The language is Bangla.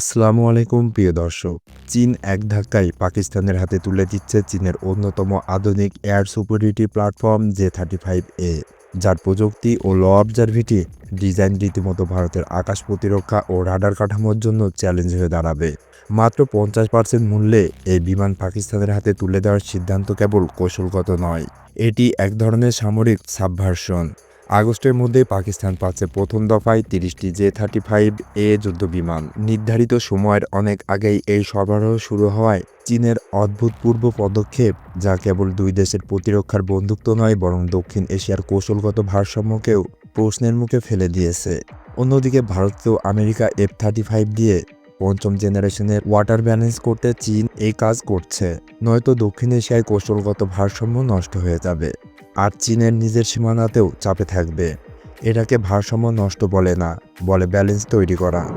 আসসালামু আলাইকুম, প্রিয় দর্শক। চীন এক ধাক্কায় পাকিস্তানের হাতে তুলে দিচ্ছে চীনের অন্যতম আধুনিক air superiority platform J thirty five A, যার প্রযুক্তি ও ল অবজারভিটি ডিজাইন রীতিমতো ভারতের আকাশ প্রতিরক্ষা ও রাডার কাঠামোর জন্য চ্যালেঞ্জ হয়ে দাঁড়াবে। মাত্র পঞ্চাশ পার্সেন্ট মূল্যে এই বিমান পাকিস্তানের হাতে তুলে দেওয়ার সিদ্ধান্ত কেবল কৌশলগত নয়, এটি এক ধরনের সামরিক সাবভার্সন। আগস্টের মধ্যে পাকিস্তান পাচ্ছে প্রথম দফায় তিরিশটি জে থার্টি ফাইভ এ যুদ্ধ বিমান নির্ধারিত সময়ের অনেক আগেই এই সরবরাহ শুরু হওয়ায় চীনের অভূতপূর্ব পদক্ষেপ, যা কেবল দুই দেশের প্রতিরক্ষার বন্ধুত্ব নয়, বরং দক্ষিণ এশিয়ার কৌশলগত ভারসাম্যকেও প্রশ্নের মুখে ফেলে দিয়েছে। অন্যদিকে ভারতকেও আমেরিকা এফ থার্টি ফাইভ দিয়ে পঞ্চম জেনারেশনের ওয়াটার ব্যালেন্স করতে চীন এই কাজ করছে। নয়তো দক্ষিণ এশিয়ায় কৌশলগত ভারসাম্য নষ্ট হয়ে যাবে। আর চীনের নিজের সীমানাতেও চাপে থাকবে। এটাকে ভারসাম্য নষ্ট বলে না, বলে ব্যালেন্স তৈরি করা।